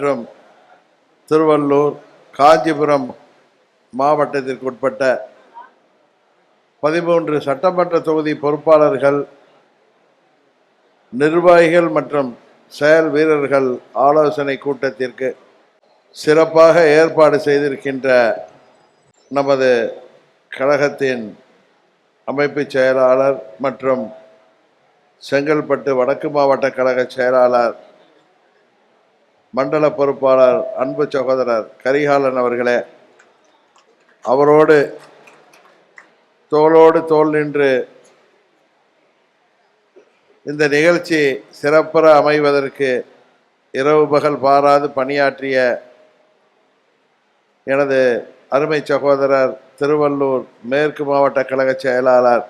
மற்றும் திருவள்ளூர் காஞ்சிபுரம் மாவட்டத்திற்கு உட்பட்ட பதிமூன்று சட்டமன்ற தொகுதி பொறுப்பாளர்கள் நிர்வாகிகள் மற்றும் செயல் வீரர்கள் ஆலோசனை கூட்டத்திற்கு சிறப்பாக ஏற்பாடு செய்திருக்கின்ற நமது கழகத்தின் அமைப்பு செயலாளர் மற்றும் செங்கல்பட்டு வடக்கு மாவட்ட கழக செயலாளர் மண்டல பொறுப்பாளர் அன்பு சகோதரர் கரிகாலன் அவர்களே அவரோடு தோளோடு தோல் நின்று இந்த நிகழ்ச்சி சிறப்புற அமைவதற்கு இரவு பகல் பாராது பணியாற்றிய எனது அருமை சகோதரர் திருவள்ளூர் மேற்கு மாவட்ட கழக செயலாளர்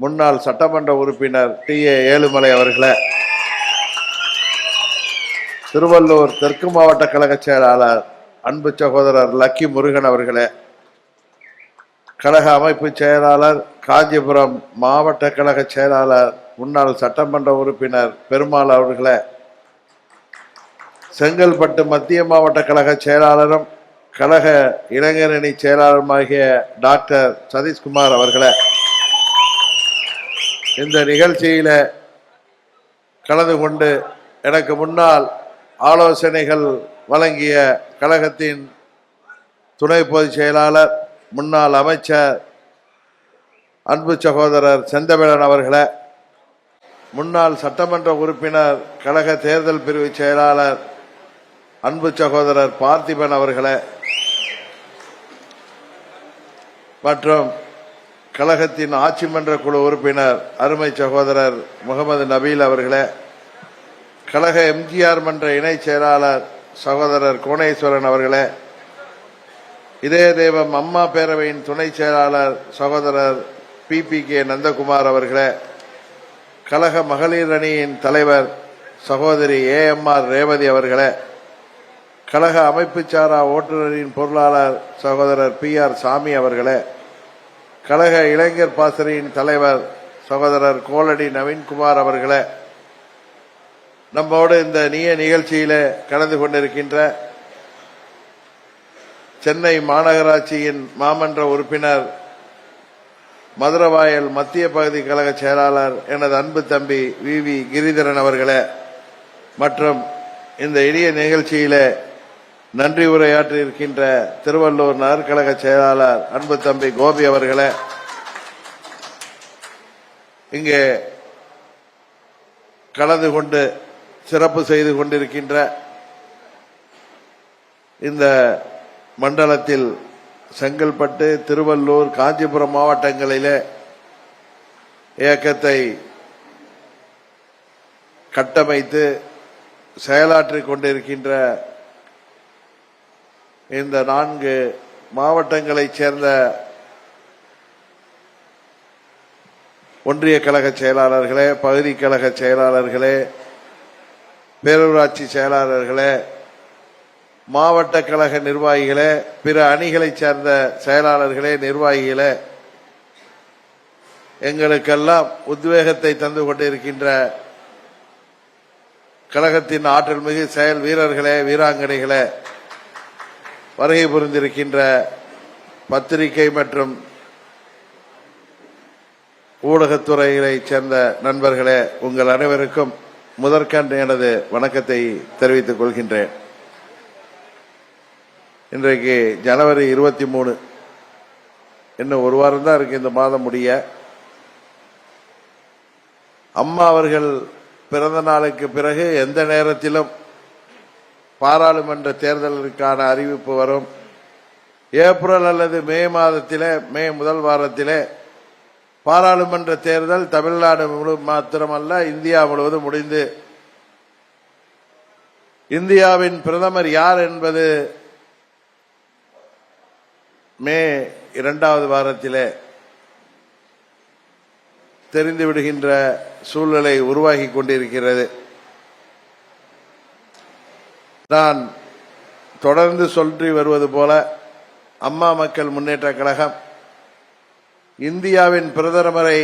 முன்னாள் சட்டமன்ற உறுப்பினர் டி. ஏ. ஏழுமலை அவர்களே திருவள்ளூர் தெற்கு மாவட்ட கழக செயலாளர் அன்பு சகோதரர் லக்கி முருகன் அவர்களே. கழக அமைப்பு செயலாளர் காஞ்சிபுரம் மாவட்ட கழக செயலாளர் முன்னாள் சட்டமன்ற உறுப்பினர் பெருமாள் அவர்களே. செங்கல்பட்டு மத்திய மாவட்ட கழக செயலாளரும் கழக இளைஞரணி செயலாளருமாகிய டாக்டர் சதீஷ்குமார் அவர்களே. இந்த நிகழ்ச்சியில் கலந்து கொண்டு எனக்கு முன்னால் ஆலோசனைகள் வழங்கிய கழகத்தின் துணை பொதுச் செயலாளர் முன்னாள் அமைச்சர் அன்பு சகோதரர் செந்தமிழன் அவர்களை முன்னாள் சட்டமன்ற உறுப்பினர் கழக தேர்தல் பிரிவு செயலாளர் அன்பு சகோதரர் பார்த்திபன் அவர்களை மற்றும் கழகத்தின் ஆட்சி மன்ற குழு உறுப்பினர் அருமை சகோதரர் முகமது நபீல் அவர்களே கழக எம்ஜிஆர் மன்ற இணை செயலாளர் சகோதரர் கோணேஸ்வரன் அவர்களே இதய தெய்வம் அம்மா பேரவையின் துணை செயலாளர் சகோதரர் பி பி கே நந்தகுமார் அவர்களே கழக மகளிர் அணியின் தலைவர் சகோதரி ஏ எம் ஆர் ரேவதி அவர்களே கழக அமைப்பு சாரா ஓட்டுநரின் பொருளாளர் சகோதரர் பி ஆர் சாமி அவர்களே கழக இளைஞர் பாசறையின் தலைவர் சகோதரர் கோலடி நவீன்குமார் அவர்களே நம்மோடு இந்த நீய நிகழ்ச்சியில கலந்து கொண்டிருக்கின்ற சென்னை மாநகராட்சியின் மாமன்ற உறுப்பினர் மதுரவாயல் மத்திய பகுதி கழக செயலாளர் எனது அன்பு தம்பி வி வி கிரிதரன் அவர்களே மற்றும் இந்த இனிய நிகழ்ச்சியில நன்றி உரையாற்றி இருக்கின்ற திருவள்ளூர் நகர்கழக செயலாளர் அன்பு தம்பி கோபி அவர்களே இங்கே கலந்து கொண்டு சிறப்பு செய்து கொண்டிருக்கின்ற இந்த மண்டலத்தில் செங்கல்பட்டு திருவள்ளூர் காஞ்சிபுரம் மாவட்டங்களிலே இயக்கத்தை கட்டமைத்து செயலாற்றிக் கொண்டிருக்கின்ற இந்த நான்கு மாவட்டங்களைச் சேர்ந்த ஒன்றிய கழக செயலாளர்களே பகுதி கழக செயலாளர்களே பேரூராட்சி செயலாளர்களே மாவட்ட கழக நிர்வாகிகளே பிற அணிகளைச் சேர்ந்த செயலாளர்களே நிர்வாகிகளே எங்களுக்கெல்லாம் உத்வேகத்தை தந்து கொண்டிருக்கின்ற கழகத்தின் ஆற்றல் மிகு செயல் வீரர்களே வீராங்கனைகளே வருகை புரிந்திருக்கின்ற பத்திரிகை மற்றும் ஊடகத்துறைகளைச் சேர்ந்த நண்பர்களே உங்கள் அனைவருக்கும் முதற்கண் எனது வணக்கத்தை தெரிவித்துக் கொள்கின்றேன். இன்றைக்கு ஜனவரி இருபத்தி மூணு. இன்னும் ஒரு வாரம் தான் இருக்கு இந்த மாதம் முடிய. அம்மா அவர்கள் பிறந்த நாளுக்கு பிறகு எந்த நேரத்திலும் பாராளுமன்ற தேர்தலுக்கான அறிவிப்பு வரும். ஏப்ரல் அல்லது மே மாதத்திலே மே முதல் வாரத்திலே பாராளுமன்ற தேர்தல் தமிழ்நாடு முழு மாத்திரமல்ல இந்தியா முழுவதும் முடிந்து. இந்தியாவின் பிரதமர் யார் என்பது மே இரண்டாவது வாரத்திலே தெரிந்து விடுகின்ற சூழ்நிலை உருவாகி கொண்டிருக்கிறது. நான் தொடர்ந்து சொல்லி வருவது போல அம்மா மக்கள் முன்னேற்ற கழகம் இந்தியாவின் பிரதமரை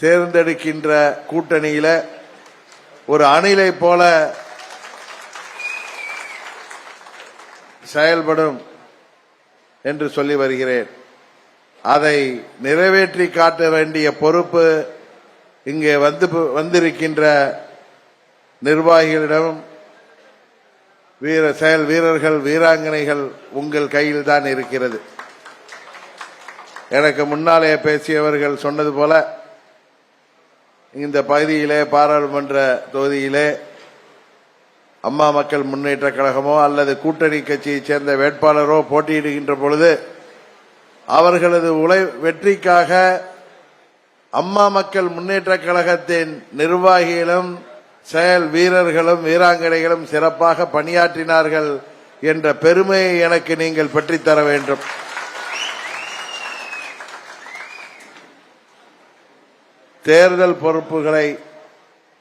தேர்ந்தெடுக்கின்ற கூட்டணியில ஒரு அணிலை போல செயல்படும் என்று சொல்லி வருகிறேன். அதை நிறைவேற்றி காட்ட வேண்டிய பொறுப்பு இங்கே வந்து வந்திருக்கின்ற நிர்வாகிகளிடம் வீர செயல் வீரர்கள் வீராங்கனைகள் உங்கள் கையில் தான் இருக்கிறது. எனக்கு முன்னாலே பேசியவர்கள் சொன்னது போல இந்த பகுதியிலே பாராளுமன்ற தொகுதியிலே அம்மா மக்கள் முன்னேற்ற கழகமோ அல்லது கூட்டணி கட்சியைச் சேர்ந்த வேட்பாளரோ போட்டியிடுகின்ற பொழுது அவர்களது உழை வெற்றிக்காக அம்மா மக்கள் முன்னேற்ற கழகத்தின் நிர்வாகிகளும் செயல் வீரர்களும் வீராங்கனைகளும் சிறப்பாக பணியாற்றினார்கள் என்ற பெருமையை எனக்கு நீங்கள் பெற்றுத்தர வேண்டும். தேர்தல் பொறுப்புகளை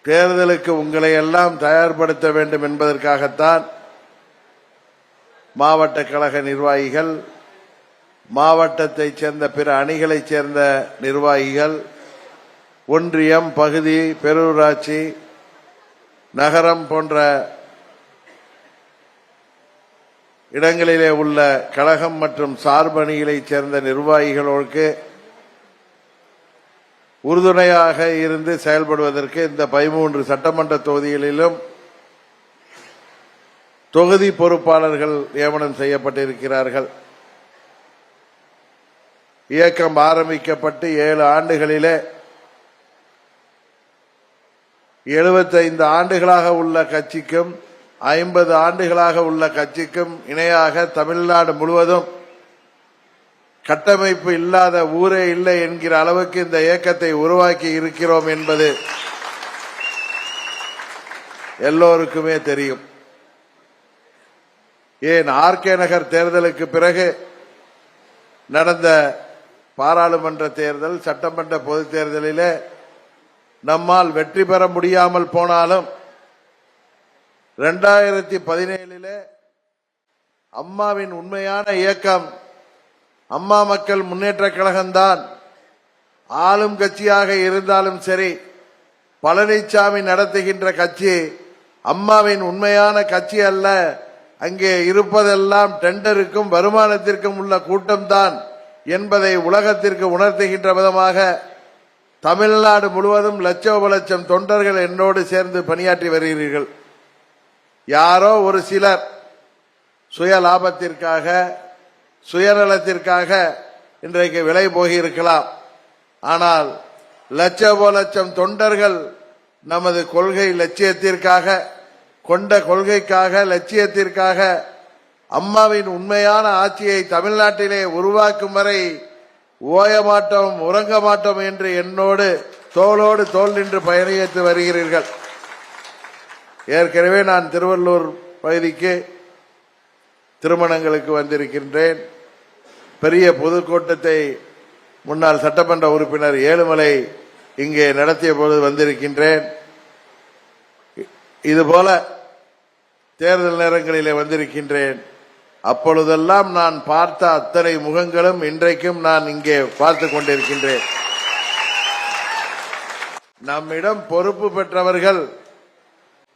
தேர்தலுக்கு உங்களை எல்லாம் தயார்படுத்த வேண்டும் என்பதற்காகத்தான் மாவட்ட கழக நிர்வாகிகள் மாவட்டத்தைச் சேர்ந்த பிற அணிகளைச் சேர்ந்த நிர்வாகிகள் ஒன்றியம் பகுதி பெருராட்சி நகரம் போன்ற இடங்களிலே உள்ள கழகம் மற்றும் சார்பணிகளைச் சேர்ந்த நிர்வாகிகளோருக்கு உறுதுணையாக இருந்து செயல்படுவதற்கு இந்த பதிமூன்று சட்டமன்ற தொகுதிகளிலும் தொகுதி பொறுப்பாளர்கள் நியமனம் செய்யப்பட்டிருக்கிறார்கள். இயக்கம் ஆரம்பிக்கப்பட்டு ஏழு ஆண்டுகளிலே எழுபத்தைந்து ஆண்டுகளாக உள்ள கட்சிக்கும் ஐம்பது ஆண்டுகளாக உள்ள கட்சிக்கும் இணையாக தமிழ்நாடு முழுவதும் கட்டமைப்பு இல்லாத ஊரே இல்லை என்கிற அளவுக்கு இந்த இயக்கத்தை உருவாக்கி இருக்கிறோம் என்பது எல்லோருக்குமே தெரியும். ஏன் ஆர்கே நகர் தேர்தலுக்கு பிறகு நடந்த பாராளுமன்ற தேர்தல் சட்டமன்ற பொதுத் தேர்தலிலே நம்மால் வெற்றி பெற முடியாமல் போனாலும் இரண்டாயிரத்தி பதினேழிலே அம்மாவின் உண்மையான இயக்கம் அம்மா மக்கள் முன்னேற்ற கழகம்தான். ஆளும் கட்சியாக இருந்தாலும் சரி பழனிசாமி நடத்துகின்ற கட்சி அம்மாவின் உண்மையான கட்சி அல்ல. அங்கே இருப்பதெல்லாம் டெண்டருக்கும் வருமானத்திற்கும் உள்ள கூட்டம்தான் என்பதை உலகத்திற்கு உணர்த்துகின்ற விதமாக தமிழ்நாடு முழுவதும் லட்சோப லட்சம் தொண்டர்கள் என்னோடு சேர்ந்து பணியாற்றி வருகிறீர்கள். யாரோ ஒரு சிலர் சுய லாபத்திற்காக சுயநலத்திற்காக இன்றைக்கு விலை போகியிருக்கலாம். ஆனால் லட்சபோ லட்சம் தொண்டர்கள் நமது கொள்கை லட்சியத்திற்காக கொண்ட கொள்கைக்காக லட்சியத்திற்காக அம்மாவின் உண்மையான ஆட்சியை தமிழ்நாட்டிலே உருவாக்கும் வரை ஓய மாட்டோம் உறங்க மாட்டோம் என்று என்னோடு தோளோடு தோல் நின்று பயணித்து வருகிறீர்கள். ஏற்கனவே நான் திருவள்ளூர் பகுதிக்கு திருமணங்களுக்கு வந்திருக்கின்றேன். பெரிய பொதுக்கூட்டத்தை முன்னாள் சட்டமன்ற உறுப்பினர் ஏழுமலை இங்கே நடத்திய போது வந்திருக்கின்றேன். இதுபோல தேர்தல் நேரங்களிலே வந்திருக்கின்றேன். அப்பொழுதெல்லாம் நான் பார்த்த அத்தனை முகங்களும் இன்றைக்கும் நான் இங்கே பார்த்து கொண்டிருக்கின்றேன். நம்மிடம் பொறுப்பு பெற்றவர்கள்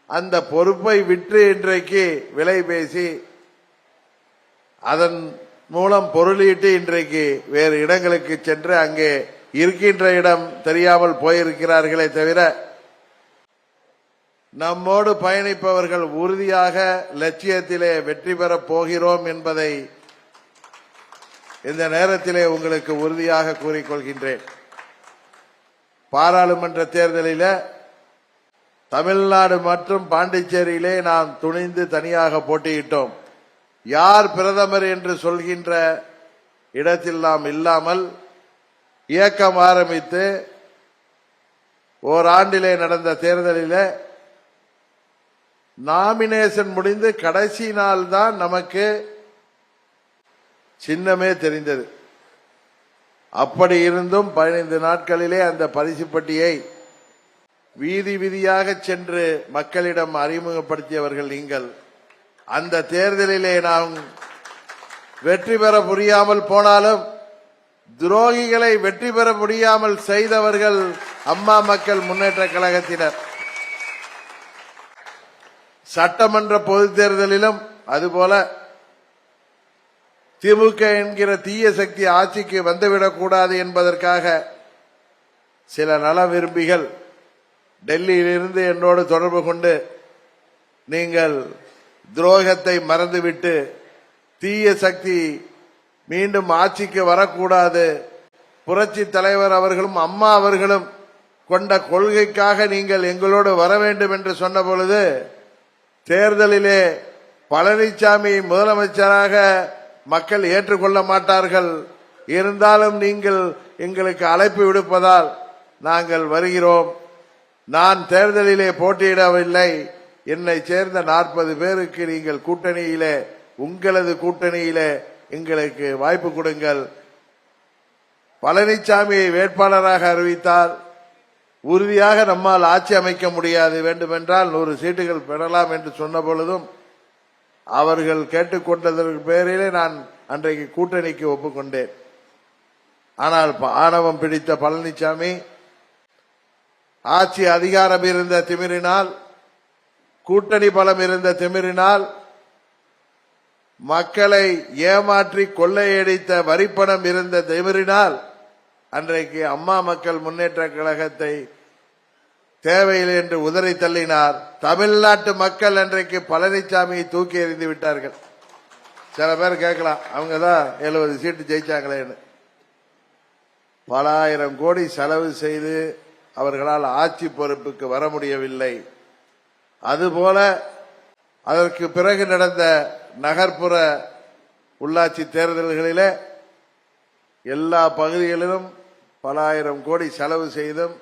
அந்த பொறுப்பை விற்று இன்றைக்கு விலை பேசி அதன் மூலம் பொருளீட்டு இன்றைக்கு வேறு இடங்களுக்கு சென்று அங்கே இருக்கின்ற இடம் தெரியாமல் போயிருக்கிறார்களே தவிர நம்மோடு பயணிப்பவர்கள் உறுதியாக லட்சியத்திலே வெற்றி பெறப் போகிறோம் என்பதை இந்த நேரத்திலே உங்களுக்கு உறுதியாக கூறிக்கொள்கின்றேன். பாராளுமன்ற தேர்தலில் தமிழ்நாடு மற்றும் பாண்டிச்சேரியிலே நாம் துணிந்து தனியாக போட்டியிட்டோம். யார் பிரதமர் என்று சொல்கின்ற இடத்தில் நாம் இல்லாமல் இயக்கம் ஆரம்பித்து ஓராண்டிலே நடந்த தேர்தலில் நாமினேஷன் முடிந்து கடைசி நாள் தான் நமக்கு சின்னமே தெரிந்தது. அப்படி இருந்தும் பதினைந்து நாட்களிலே அந்த பரிசு பட்டியை வீதி வீதியாக சென்று மக்களிடம் அறிமுகப்படுத்தியவர்கள் நீங்கள் அந்த தேர்தலிலே நாம் வெற்றி பெற புரியாமல் போனாலும் துரோகிகளை வெற்றி பெற முடியாமல் செய்தவர்கள் அம்மா மக்கள் முன்னேற்ற கழகத்தினர். சட்டமன்ற பொது தேர்தலிலும் அதுபோல திமுக என்கிற தீய சக்தி ஆட்சிக்கு வந்துவிடக்கூடாது என்பதற்காக சில நல விரும்பிகள் டெல்லியிலிருந்து என்னோடு தொடர்பு கொண்டு நீங்கள் துரோகத்தை மறந்துவிட்டு தீய சக்தி மீண்டும் ஆட்சிக்கு வரக்கூடாது. புரட்சி தலைவர் அவர்களும் அம்மா அவர்களும் கொண்ட கொள்கைக்காக நீங்கள் எங்களோடு வர வேண்டும் என்று சொன்ன பொழுது தேர்தலிலே பழனிசாமி முதலமைச்சராக மக்கள் ஏற்றுக்கொள்ள மாட்டார்கள். இருந்தாலும் நீங்கள் எங்களுக்கு அழைப்பு விடுப்பதால் நாங்கள் வருகிறோம். நான் தேர்தலிலே போட்டியிடவில்லை. என்னை சேர்ந்த நாற்பது பேருக்கு நீங்கள் கூட்டணியிலே உங்களது கூட்டணியிலே எங்களுக்கு வாய்ப்பு கொடுங்கள். பழனிசாமியை வேட்பாளராக அறிவித்தால் உறுதியாக நம்மால் ஆட்சி அமைக்க முடியாது. வேண்டுமென்றால் நூறு சீட்டுகள் பெறலாம் என்று சொன்ன பொழுதும் அவர்கள் கேட்டுக்கொண்டதற்கு பேரிலே நான் அன்றைக்கு கூட்டணிக்கு ஒப்புக்கொண்டேன். ஆனால் ஆணவம் பிடித்த பழனிசாமி ஆட்சி அதிகாரம் இருந்த திமிரினால் கூட்டணி பலம் இருந்த திமிரினால் மக்களை ஏமாற்றி கொள்ளையடித்த வரிப்பணம் இருந்த திமிரினால் அன்றைக்கு அம்மா மக்கள் முன்னேற்ற கழகத்தை தேவையில்லை என்று உதறி தள்ளினார். தமிழ்நாட்டு மக்கள் அன்றைக்கு பழனிசாமியை தூக்கி எறிந்து விட்டார்கள். சில பேர் கேட்கலாம் அவங்க தான் எழுபது சீட்டு ஜெயிச்சாங்களேன்னு பல ஆயிரம் கோடி செலவு செய்து அவர்களால் ஆட்சி பொறுப்புக்கு வர முடியவில்லை. அதுபோல அதற்கு பிறகு நடந்த நகர்ப்புற உள்ளாட்சி தேர்தல்களிலே எல்லா பகுதிகளிலும் பல ஆயிரம் கோடி செலவு செய்தும்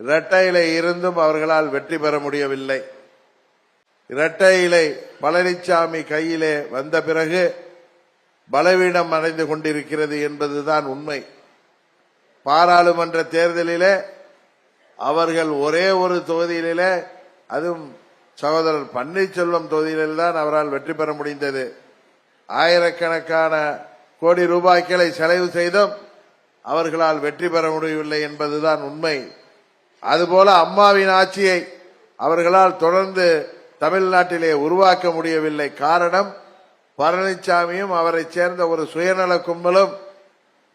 இரட்டையில இருந்தும் அவர்களால் வெற்றி பெற முடியவில்லை. இரட்டை இலை பழனிசாமி கையிலே வந்த பிறகு பலவீனம் அடைந்து கொண்டிருக்கிறது என்பதுதான் உண்மை. பாராளுமன்ற தேர்தலிலே அவர்கள் ஒரே ஒரு தொகுதியிலே அதுவும் சகோதரர் பன்னீர்செல்வம் தொகுதியில்தான் தான் அவரால் வெற்றி பெற முடிந்தது. ஆயிரக்கணக்கான கோடி ரூபாய்களை செலவு செய்தும் அவர்களால் வெற்றி பெற முடியவில்லை என்பதுதான் உண்மை. அதுபோல அம்மாவின் ஆட்சியை அவர்களால் தொடர்ந்து தமிழ்நாட்டிலே உருவாக்க முடியவில்லை. காரணம் பழனிசாமியும் அவரைச் சேர்ந்த ஒரு சுயநல கும்பலும்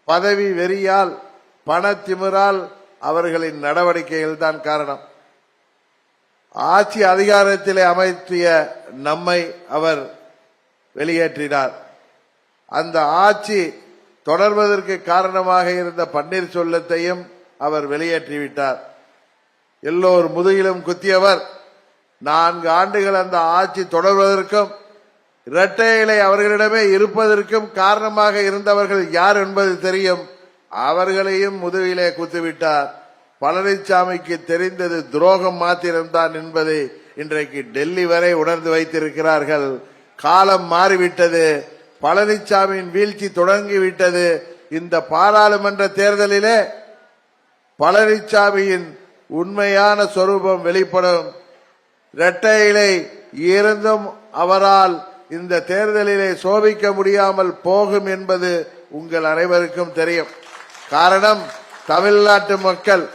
பதவி வெறியால் பணத்திமிரால் அவர்களின் நடவடிக்கைகள் தான் காரணம். ஆட்சி அதிகாரத்திலே அமைத்திய நம்மை அவர் வெளியேற்றினார். அந்த ஆட்சி தொடர்வதற்கு காரணமாக இருந்த பன்னீர்செல்வத்தையும் அவர் வெளியேற்றிவிட்டார். எல்லோர் முதுகிலும் குத்தியவர். நான்கு ஆண்டுகள் அந்த ஆட்சி தொடர்வதற்கும் இரட்டை இலை அவர்களிடமே இருப்பதற்கும் காரணமாக இருந்தவர்கள் யார் என்பது தெரியும். அவர்களையும் முதுகிலே குத்துவிட்டார். பழனிசாமிக்கு தெரிந்தது துரோகம் மாத்திரம்தான் என்பதை இன்றைக்கு டெல்லி வரை உணர்ந்து வைத்திருக்கிறார்கள். காலம் மாறிவிட்டது. பழனிசாமியின் வீழ்ச்சி தொடங்கிவிட்டது. இந்த பாராளுமன்ற தேர்தலிலே பழனிசாமியின் உண்மையான சொரூபம் வெளிப்படும். இரட்டையிலை இருந்தும் அவரால் இந்த தேர்தலிலே சோபிக்க முடியாமல் போகும் என்பது உங்கள் அனைவருக்கும் தெரியும். காரணம் தமிழ்நாட்டு மக்கள்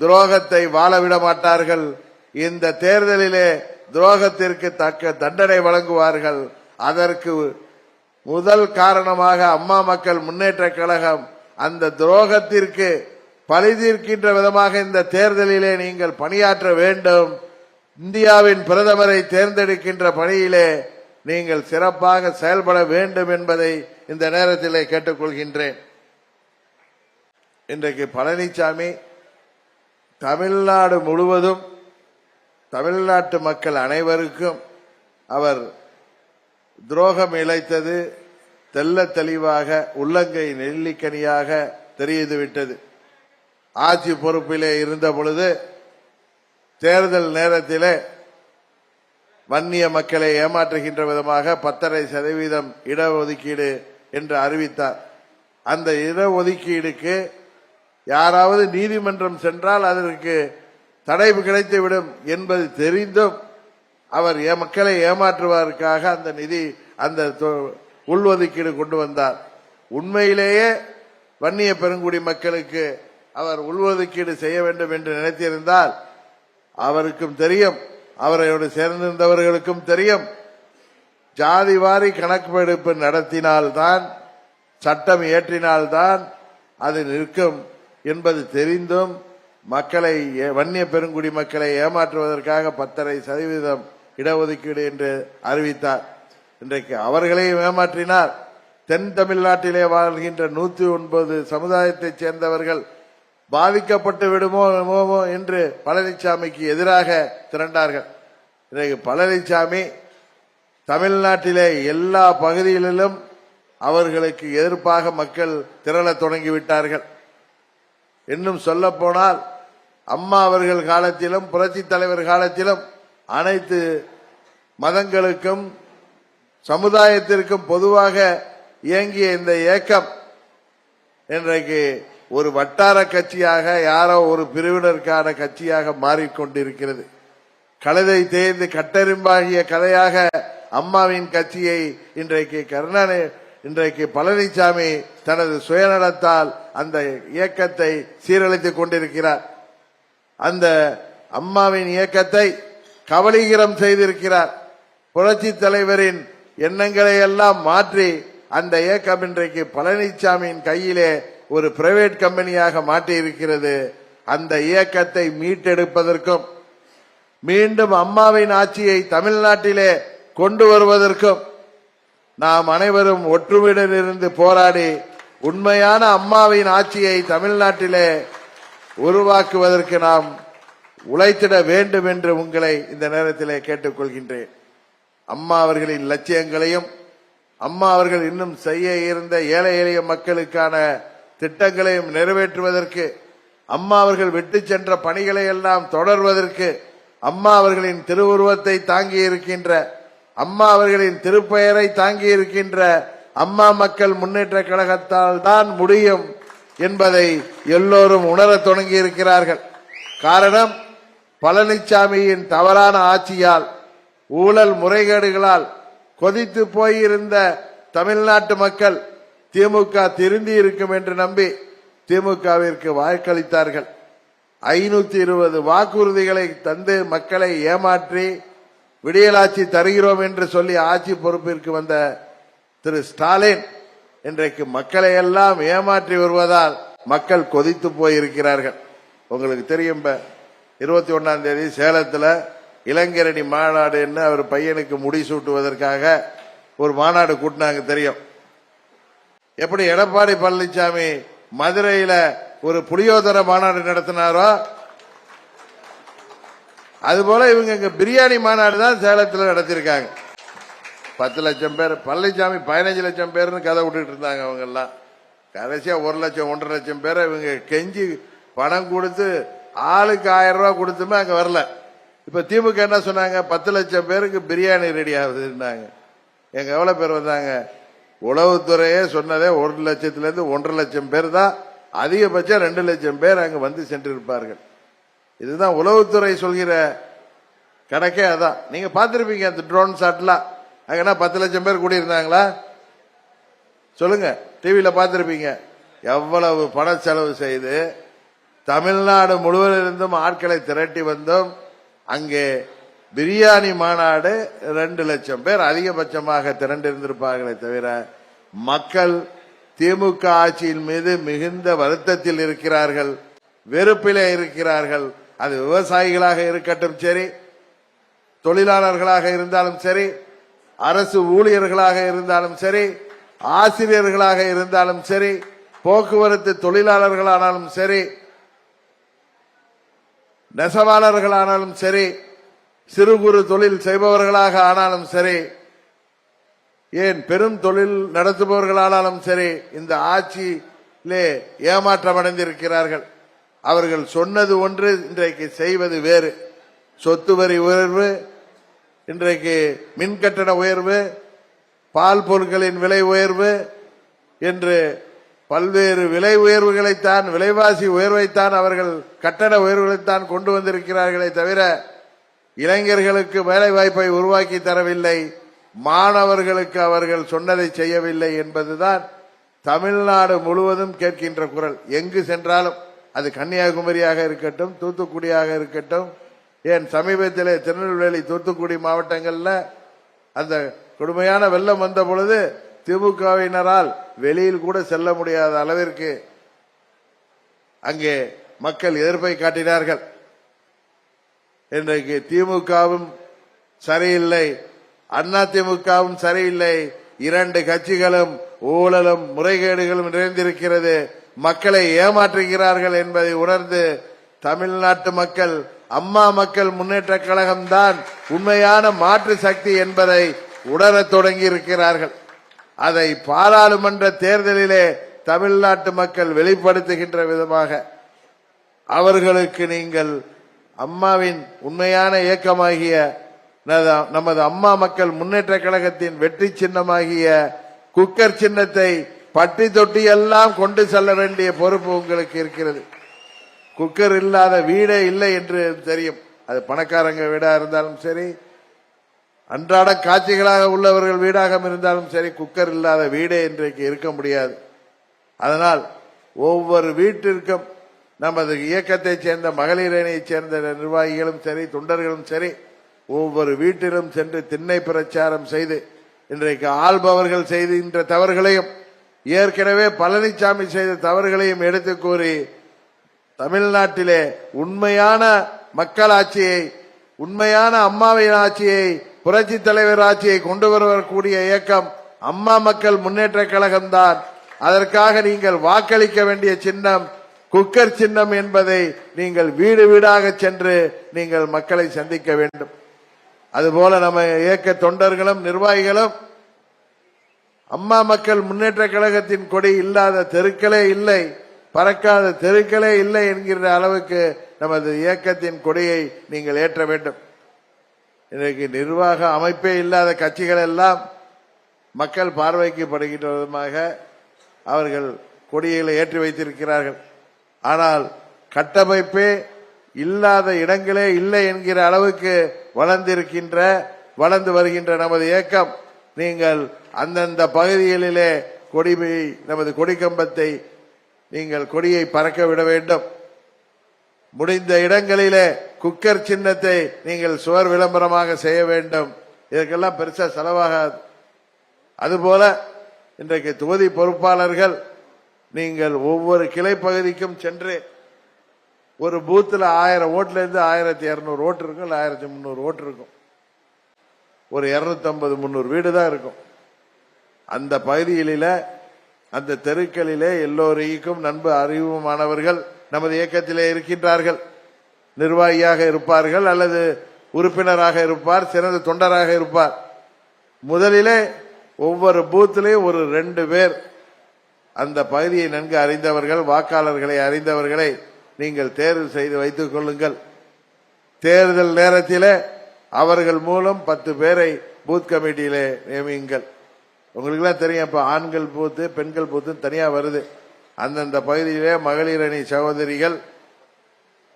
துரோகத்தை வாழவிட மாட்டார்கள் இந்த தேர்தலிலே துரோகத்திற்கு தக்க தண்டனை வழங்குவார்கள். அதற்கு முதல் காரணமாக அம்மா மக்கள் முன்னேற்ற கழகம் அந்த துரோகத்திற்கு பழி தீர்க்கின்ற விதமாக இந்த தேர்தலிலே நீங்கள் பணியாற்ற வேண்டும். இந்தியாவின் பிரதமரை தேர்ந்தெடுக்கின்ற பணியிலே நீங்கள் சிறப்பாக செயல்பட வேண்டும் என்பதை இந்த நேரத்திலே கேட்டுக்கொள்கின்றேன். இன்றைக்கு பழனிசாமி தமிழ்நாடு முழுவதும் தமிழ்நாட்டு மக்கள் அனைவருக்கும் அவர் துரோகம் இழைத்தது தெல்ல தெளிவாக உள்ளங்கை நெல்லிக்கனியாக தெரிந்துவிட்டது. ஆட்சி பொறுப்பிலே இருந்த பொழுது தேர்தல் நேரத்திலே வன்னிய மக்களை ஏமாற்றுகின்ற விதமாக பத்தரை சதவீதம் இடஒதுக்கீடு என்று அறிவித்தார். அந்த இடஒதுக்கீடுக்கு யாராவது நீதிமன்றம் சென்றால் அதற்கு தடை கிடைத்துவிடும் என்பது தெரிந்தும் அவர் மக்களை ஏமாற்றுவதற்காக அந்த நிதி அந்த தொ- உள்ஒதுக்கீடு கொண்டு வந்தார். உண்மையிலேயே வன்னிய பெருங்குடி மக்களுக்கு அவர் உள்ஒதுக்கீடு செய்ய வேண்டும் என்று நினைத்திருந்தால் அவருக்கும் தெரியும் அவரோடு சேர்ந்திருந்தவர்களுக்கும் தெரியும். ஜாதி வாரி கணக்கெடுப்பு நடத்தினால்தான் சட்டம் இயற்றினால்தான் அது நிற்கும். என்பது தெரிந்தும் மக்களை ஏ- வன்னிய பெருங்குடி மக்களை ஏமாற்றுவதற்காக பத்தரை சதவீதம் இடஒதுக்கீடு என்று அறிவித்தார். இன்றைக்கு அவர்களையும் ஏமாற்றினார். தென் தமிழ்நாட்டிலே வாழ்கின்ற நூத்தி ஒன்பது சமுதாயத்தைச் சேர்ந்தவர்கள் பாதிக்கப்பட்டு விடுமோ என்று பழனிசாமிக்கு எதிராக திரண்டார்கள். இன்றைக்கு பழனிசாமி தமிழ்நாட்டிலே எல்லா பகுதிகளிலும் அவர்களுக்கு எதிர்ப்பாக மக்கள் திரளத் தொடங்கிவிட்டார்கள். இன்னும் சொல்ல போனால் அம்மா அவர்கள் காலத்திலும் புரட்சி தலைவர் காலத்திலும் அனைத்து மதங்களுக்கும் சமுதாயத்திற்கும் பொதுவாக இயங்கிய இந்த இயக்கம் இன்றைக்கு ஒரு வட்டார கட்சியாக யாரோ ஒரு பிரிவினருக்கான கட்சியாக மாறிக்கொண்டிருக்கிறது. கழுதை தேய்ந்து கட்டெரும்பாகிய கதையாக அம்மாவின் கட்சியை இன்றைக்கு கருணாநிதி இன்றைக்கு பழனிசாமி தனது சுயநலத்தால் அந்த இயக்கத்தை சீரழித்துக் கொண்டிருக்கிறார். அந்த அம்மாவின் இயக்கத்தை கவலீகரம் செய்திருக்கிறார். புரட்சி தலைவரின் எண்ணங்களை எல்லாம் மாற்றி அந்த இயக்கம் இன்றைக்கு பழனிசாமியின் கையிலே ஒரு பிரைவேட் கம்பெனியாக மாற்றியிருக்கிறது. அந்த இயக்கத்தை மீட்டெடுப்பதற்கும் மீண்டும் அம்மாவின் ஆட்சியை தமிழ்நாட்டிலே கொண்டு வருவதற்கும் நாம் அனைவரும் ஒற்றுமையுடன் இருந்து போராடி உண்மையான அம்மாவின் ஆட்சியை தமிழ்நாட்டிலே உருவாக்குவதற்கு நாம் உழைத்திட வேண்டும் என்று உங்களை இந்த நேரத்திலே கேட்டுக்கொள்கின்றேன். அம்மா அவர்களின் லட்சியங்களையும் அம்மா அவர்கள் இன்னும் செய்ய இருந்த ஏழை எளிய மக்களுக்கான திட்டங்களையும் நிறைவேற்றுவதற்கு அம்மா அவர்கள் விட்டு சென்ற பணிகளை எல்லாம் தொடர்வதற்கு அம்மா அவர்களின் திருவுருவத்தை தாங்கி இருக்கின்ற அம்மா அவர்களின் திருப்பெயரை தாங்கி இருக்கின்ற அம்மா மக்கள் முன்னேற்ற கழகத்தால் தான் முடியும் என்பதை எல்லோரும் உணரத் தொடங்கி இருக்கிறார்கள். காரணம் பழனிசாமியின் தவறான ஆட்சியால் ஊழல் முறைகேடுகளால் கொதித்து போயிருந்த தமிழ்நாட்டு மக்கள் திமுக திருந்தி இருக்கும் என்று நம்பி திமுகவிற்கு வாக்களித்தார்கள் ஐநூத்தி இருபது வாக்குறுதிகளை தந்து மக்களை ஏமாற்றி விடியலாட்சி தருகிறோம் என்று சொல்லி ஆட்சி பொறுப்பிற்கு வந்த திரு ஸ்டாலின் இன்றைக்கு மக்களை எல்லாம் ஏமாற்றி வருவதால் மக்கள் கொதித்து போயிருக்கிறார்கள். உங்களுக்கு தெரியும் இருபத்தி ஒன்னாம் தேதி சேலத்துல இளைஞரணி மாநாடுன்னு அவர் பையனுக்கு முடிசூட்டுவதற்காக ஒரு மாநாடு கூட்டினாங்க தெரியும். எப்படி எடப்பாடி பழனிசாமி மதுரையில ஒரு புளியோதர மாநாடு நடத்தினாரோ அதுபோல் இவங்க இங்க பிரியாணி மாநாடு தான் சேலத்தில் நடத்திருக்காங்க பத்து லட்சம் பேர் பழனிசாமி பதினஞ்சு லட்சம் பேர்னு கதை விட்டுட்டு இருந்தாங்க அவங்க எல்லாம் கடைசியா ஒரு லட்சம் ஒன்றரை லட்சம் பேரை இவங்க கெஞ்சி பணம் கொடுத்து ஆளுக்கு ஆயிரம் ரூபா கொடுத்துமே அங்க வரல. இப்ப திமுக என்ன சொன்னாங்க? பத்து லட்சம் பேருக்கு பிரியாணி ரெடி ஆகுதுன்னாங்க. எங்க எவ்வளவு பேர் வந்தாங்க? உளவுத்துறையே சொன்னதே ஒரு லட்சத்துல இருந்து ஒன்றரை லட்சம் பேர் தான். அதிகபட்சம் ரெண்டு லட்சம் பேர் அங்க வந்து சென்றிருப்பார்கள். இதுதான் உளவுத்துறை சொல்கிற கணக்கே அதான். நீங்க பார்த்திருப்பீங்க அந்த ட்ரோன் ஷாட்லாம் அங்கன்னா பத்து லட்சம் பேர் கூடியிருந்தாங்களா? சொல்லுங்க டிவியில பார்த்திருப்பீங்க. எவ்வளவு பண செலவு செய்து தமிழ்நாடு முழுவதிலிருந்தும் ஆட்களை திரட்டி வந்தும். அங்கே பிரியாணி மாநாடு ரெண்டு லட்சம் பேர் அதிகபட்சமாக திரண்டிருந்திருப்பார்களே தவிர மக்கள் திமுக ஆட்சியின் மீது மிகுந்த வருத்தத்தில் இருக்கிறார்கள் வெறுப்பிலே இருக்கிறார்கள். அது விவசாயிகளாக இருக்கட்டும் சரி தொழிலாளர்களாக இருந்தாலும் சரி அரசு ஊழியர்களாக இருந்தாலும் சரி ஆசிரியர்களாக இருந்தாலும் சரி போக்குவரத்து தொழிலாளர்களானாலும் சரி நெசவாளர்களானாலும் சரி சிறு குறு தொழில் செய்பவர்களாக ஆனாலும் சரி ஏன் பெரும் தொழில் நடத்துபவர்களானாலும் சரி இந்த ஆட்சியிலே ஏமாற்றம் அடைந்திருக்கிறார்கள் அவர்கள் சொன்னது ஒன்று இன்றைக்கு செய்வது வேறு. சொத்து வரி உயர்வு இன்றைக்கு மின் கட்டண உயர்வு பால் பொருட்களின் விலை உயர்வு என்று பல்வேறு விலை உயர்வுகளைத்தான் விலைவாசி உயர்வைத்தான் அவர்கள் கட்டண உயர்வுகளைத்தான் கொண்டு வந்திருக்கிறார்களே தவிர இளைஞர்களுக்கு வேலை வாய்ப்பை உருவாக்கி தரவில்லை. மாணவர்களுக்கு அவர்கள் சொன்னதை செய்யவில்லை என்பதுதான் தமிழ்நாடு முழுவதும் கேட்கின்ற குரல். எங்கு சென்றாலும் அது கன்னியாகுமரியாக இருக்கட்டும் தூத்துக்குடியாக இருக்கட்டும் ஏன் சமீபத்தில் திருநெல்வேலி தூத்துக்குடி மாவட்டங்களில் அந்த கொடுமையான வெள்ளம் வந்த பொழுது திமுகவினரால் வெளியில் கூட செல்ல முடியாத அளவிற்கு அங்கே மக்கள் எதிர்ப்பை காட்டினார்கள். இன்றைக்கு திமுகவும் சரியில்லை அண்ணா திமுகவும் சரியில்லை இரண்டு கட்சிகளும் ஊழலும் முறைகேடுகளும் நிறைந்திருக்கிறது. மக்களை ஏமாற்றுகிறார்கள் என்பதை உணர்ந்து தமிழ்நாட்டு மக்கள் அம்மா மக்கள் முன்னேற்ற கழகம்தான் உண்மையான மாற்று சக்தி என்பதை உணரத் தொடங்கி இருக்கிறார்கள் அதை பாராளுமன்ற தேர்தலிலே தமிழ்நாட்டு மக்கள் வெளிப்படுத்துகின்ற விதமாக அவர்களுக்கு நீங்கள் அம்மாவின் உண்மையான இயக்கமாகிய நமது அம்மா மக்கள் முன்னேற்ற கழகத்தின் வெற்றி சின்னமாகிய குக்கர் சின்னத்தை பட்டி தொட்டி எல்லாம் கொண்டு செல்ல வேண்டிய பொறுப்பு உங்களுக்கு இருக்கிறது. குக்கர் இல்லாத வீடே இல்லை என்று தெரியும். அது பணக்காரங்க வீடா இருந்தாலும் சரி அன்றாட காட்சிகளாக உள்ளவர்கள் வீடாக இருந்தாலும் சரி குக்கர் இல்லாத வீடே இன்றைக்கு இருக்க முடியாது. அதனால் ஒவ்வொரு வீட்டிற்கும் நமது இயக்கத்தைச் சேர்ந்த மகளிர் அணியைச் சேர்ந்த நிர்வாகிகளும் சரி தொண்டர்களும் சரி ஒவ்வொரு வீட்டிலும் சென்று திண்ணை பிரச்சாரம் செய்து இன்றைக்கு ஆள்பவர்கள் செய்கின்ற தவறுகளையும் ஏற்கனவே பழனிசாமி செய்த தவறுகளையும் எடுத்து கூறி தமிழ்நாட்டிலே உண்மையான மக்களாட்சியை உண்மையான அம்மாவின் ஆட்சியை புரட்சி தலைவர் ஆட்சியை கொண்டு வரக்கூடிய இயக்கம் அம்மா மக்கள் முன்னேற்ற கழகம்தான் அதற்காக நீங்கள் வாக்களிக்க வேண்டிய சின்னம் குக்கர் சின்னம் என்பதை நீங்கள் வீடு வீடாக சென்று நீங்கள் மக்களை சந்திக்க வேண்டும். அதுபோல நம்ம இயக்க தொண்டர்களும் நிர்வாகிகளும் அம்மா மக்கள் முன்னேற்ற கழகத்தின் கொடி இல்லாத தெருக்களே இல்லை பறக்காத தெருக்களே இல்லை என்கிற அளவுக்கு நமது இயக்கத்தின் கொடியை நீங்கள் ஏற்ற வேண்டும். இன்றைக்கு நிர்வாக அமைப்பே இல்லாத கட்சிகள் எல்லாம் மக்கள் பார்வைக்கு படுகின்ற விதமாக அவர்கள் கொடிகளை ஏற்றி வைத்திருக்கிறார்கள். ஆனால் கட்டமைப்பே இல்லாத இடங்களே இல்லை என்கிற அளவுக்கு வளர்ந்திருக்கின்ற வளர்ந்து வருகின்ற நமது இயக்கம். நீங்கள் அந்தந்த பகுதிகளிலே கொடி நமது கொடிக்கம்பத்தை நீங்கள் கொடியை பறக்க விட வேண்டும். முடிந்த இடங்களிலே குக்கர் சின்னத்தை நீங்கள் சுவர் விளம்பரமாக செய்ய வேண்டும். இதற்கெல்லாம் பெருசா செலவாகாது. அதுபோல இன்றைக்கு தொகுதி பொறுப்பாளர்கள் நீங்கள் ஒவ்வொரு கிளை பகுதிக்கும் சென்று ஒரு பூத்தில் ஆயிரம் ஓட்டுல இருந்து ஆயிரத்தி இருநூறு ஓட்டு இருக்கும் இல்லை ஆயிரத்தி முந்நூறு ஓட்டு இருக்கும். ஒரு இருநூத்தி ஐம்பது முந்நூறு வீடு தான் இருக்கும். அந்த பகுதிகளில அந்த தெருக்களிலே எல்லோருக்கும் நண்பு அறிவுமானவர்கள் நமது இயக்கத்திலே இருக்கின்றார்கள். நிர்வாகியாக இருப்பார்கள் அல்லது உறுப்பினராக இருப்பார் சிறந்த தொண்டராக இருப்பார். முதலிலே ஒவ்வொரு பூத்திலையும் ஒரு ரெண்டு பேர். அந்த பகுதியை நன்கு அறிந்தவர்கள் வாக்காளர்களை அறிந்தவர்களை நீங்கள் தேர்வு செய்து வைத்துக் கொள்ளுங்கள். தேர்தல் நேரத்திலே அவர்கள் மூலம் பத்து பேரை பூத் கமிட்டியிலே நியமியுங்கள். உங்களுக்கெல்லாம் தெரியும் இப்ப ஆண்கள் பூத்து பெண்கள் பூத்து தனியா வருது. அந்தந்த பகுதியிலே மகளிர் அணி சகோதரிகள்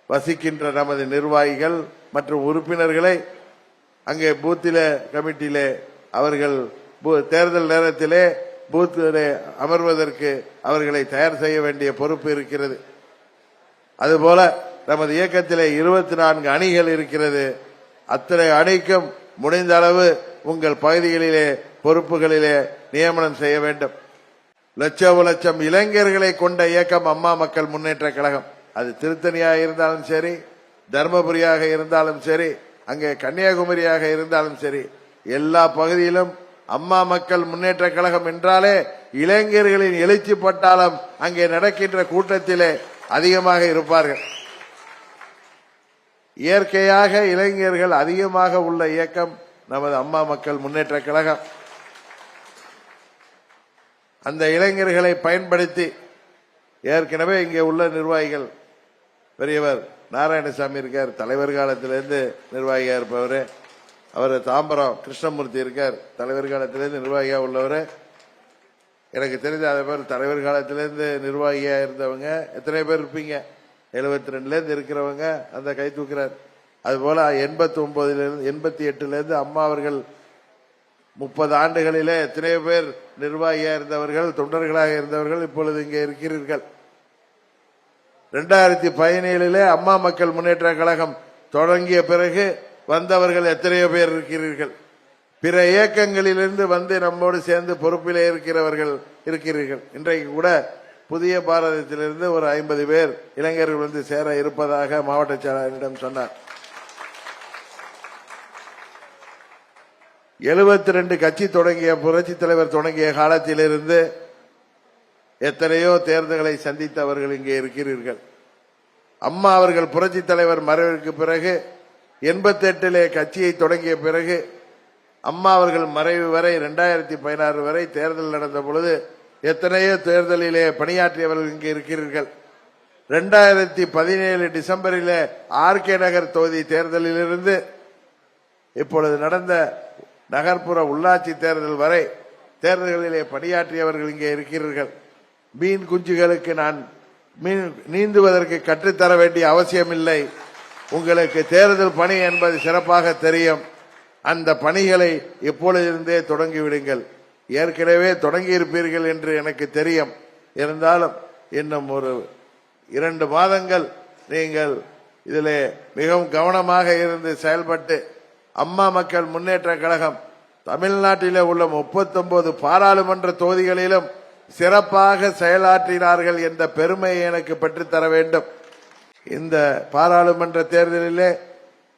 வசிக்கின்ற நமது நிர்வாகிகள் மற்றும் உறுப்பினர்களை அங்கே பூத்தில கமிட்டியிலே அவர்கள் தேர்தல் நேரத்திலே பூத்திலே அமர்வதற்கு அவர்களை தயார் செய்ய வேண்டிய பொறுப்பு இருக்கிறது. அதுபோல நமது இயக்கத்திலே இருபத்தி நான்கு அணிகள் இருக்கிறது. அத்தனை அணிக்கும் முடிந்த அளவு உங்கள் பகுதிகளிலே பொறுப்புகளிலே நியமனம் செய்ய வேண்டும். லட்சம் லட்சம் இளைஞர்களை கொண்ட இயக்கம் அம்மா மக்கள் முன்னேற்ற கழகம். அது திருத்தணியாக இருந்தாலும் சரி தர்மபுரியாக இருந்தாலும் சரி அங்கே கன்னியாகுமரியாக இருந்தாலும் சரி எல்லா பகுதியிலும் அம்மா மக்கள் முன்னேற்ற கழகம் என்றாலே இளைஞர்களின் எழுச்சி பட்டாளம் அங்கே நடக்கின்ற கூட்டத்திலே அதிகமாக இருப்பார்கள். இயற்கையாக இளைஞர்கள் அதிகமாக உள்ள இயக்கம் நமது அம்மா மக்கள் முன்னேற்ற கழகம். அந்த இளைஞர்களை பயன்படுத்தி ஏற்கனவே இங்கே உள்ள நிர்வாகிகள் பெரியவர் நாராயணசாமி இருக்கார் தலைவர் காலத்திலிருந்து நிர்வாகியா இருப்பவர். அவர் தாம்பரம் கிருஷ்ணமூர்த்தி இருக்கார் தலைவர் காலத்திலிருந்து நிர்வாகியா உள்ளவர். எனக்கு தெரிஞ்ச அதே பேர் தலைவர் காலத்திலிருந்து நிர்வாகியா இருந்தவங்க எத்தனை பேர் இருப்பீங்க? எழுபத்தி ரெண்டுலேருந்து இருக்கிறவங்க அந்த கை தூக்குறாரு. அதுபோல எண்பத்தி ஒன்பதுலேருந்து எண்பத்தி எட்டுலேருந்து அம்மா அவர்கள் முப்பது ஆண்டுகளிலே எத்தனையோ பேர் நிர்வாகியாக இருந்தவர்கள் தொண்டர்களாக இருந்தவர்கள் இப்பொழுது இங்கே இருக்கிறீர்கள். ரெண்டாயிரத்தி பதினேழிலே அம்மா மக்கள் முன்னேற்ற கழகம் தொடங்கிய பிறகு வந்தவர்கள் எத்தனையோ பேர் இருக்கிறீர்கள். பிற இயக்கங்களிலிருந்து வந்து நம்மோடு சேர்ந்து பொறுப்பிலே இருக்கிறவர்கள் இருக்கிறீர்கள். இன்றைக்கு கூட புதிய பாரதத்திலிருந்து ஒரு ஐம்பது பேர் இளைஞர்கள் வந்து சேர இருப்பதாக மாவட்ட செயலாளரிடம் சொன்னார். எழுபத்தி ரெண்டு கட்சி தொடங்கிய புரட்சி தலைவர் தொடங்கிய காலத்திலிருந்து எத்தனையோ தேர்தல்களை சந்தித்தவர்கள் இங்கே இருக்கிறீர்கள். அம்மா அவர்கள் புரட்சி தலைவர் மறைவிற்கு பிறகு எண்பத்தி எட்டிலே கட்சியை தொடங்கிய பிறகு அம்மா அவர்கள் மறைவு வரை இரண்டாயிரத்தி பதினாறு வரை தேர்தல் நடந்த பொழுது எத்தனையோ தேர்தலிலே பணியாற்றியவர்கள் இங்கே இருக்கிறீர்கள். இரண்டாயிரத்தி பதினேழு டிசம்பரிலே ஆர்கே நகர் தொகுதி தேர்தலிலிருந்து இப்பொழுது நடந்த நகர்ப்புற உள்ளாட்சி தேர்தல் வரை தேர்தல்களிலே பணியாற்றியவர்கள் இங்கே இருக்கிறீர்கள். மீன் குஞ்சுகளுக்கு நான் மீன் நீந்துவதற்கு கற்றுத்தர வேண்டிய அவசியமில்லை. உங்களுக்கு தேர்தல் பணி என்பது சிறப்பாக தெரியும். அந்த பணிகளை இப்பொழுதிருந்தே தொடங்கிவிடுங்கள். ஏற்கனவே தொடங்கி இருப்பீர்கள் என்று எனக்கு தெரியும். இருந்தாலும் இன்னும் ஒரு இரண்டு மாதங்கள் நீங்கள் இதிலே மிகவும் கவனமாக இருந்து செயல்பட்டு அம்மா மக்கள் முன்னேற்ற கழகம் தமிழ்நாட்டில உள்ள 39 பாராளுமன்ற தொகுதிகளிலும் சிறப்பாக செயலாற்றினார்கள் என்ற பெருமையை எனக்கு பெற்றுத்தர வேண்டும். இந்த பாராளுமன்ற தேர்தலிலே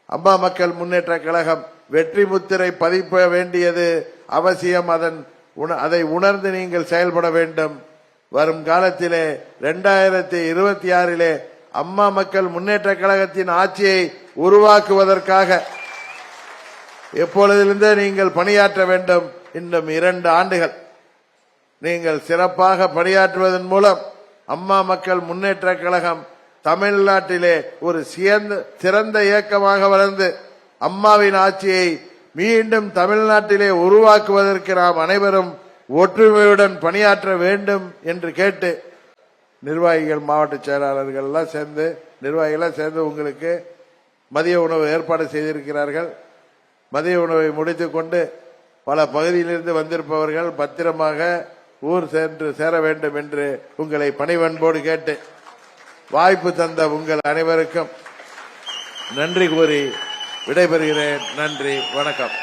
அம்மா மக்கள் முன்னேற்ற கழகம் வெற்றி முத்திரை பதிப்ப வேண்டியது அவசியம். அதன் உண- அதை உணர்ந்து நீங்கள் செயல்பட வேண்டும். வரும் காலத்திலே இரண்டாயிரத்தி இருபத்தி ஆறிலே அம்மா மக்கள் முன்னேற்ற கழகத்தின் ஆட்சியை உருவாக்குவதற்காக எப்பொழுதிலிருந்தே நீங்கள் பணியாற்ற வேண்டும். இன்னும் இரண்டு ஆண்டுகள். நீங்கள் சிறப்பாக பணியாற்றுவதன் மூலம் அம்மா மக்கள் முன்னேற்ற கழகம் தமிழ்நாட்டிலே ஒரு சிறந்த சிறந்த இயக்கமாக வளர்ந்து அம்மாவின் ஆட்சியை மீண்டும் தமிழ்நாட்டிலே உருவாக்குவதற்கு நாம் அனைவரும் ஒற்றுமையுடன் பணியாற்ற வேண்டும் என்று கேட்டு நிர்வாகிகள் மாவட்ட செயலாளர்கள் எல்லாம் சேர்ந்து நிர்வாகிகள் சேர்ந்து உங்களுக்கு மதிய உணவு ஏற்பாடு செய்திருக்கிறார்கள். மதிய உணவை முடித்துக்கொண்டு பல பகுதியிலிருந்து வந்திருப்பவர்கள் பத்திரமாக ஊர் சென்று சேர வேண்டும் என்று உங்களை பணிவன்போடு கேட்டு வாய்ப்பு தந்த உங்கள் அனைவருக்கும் நன்றி கூறி விடைபெறுகிறேன். நன்றி. வணக்கம்.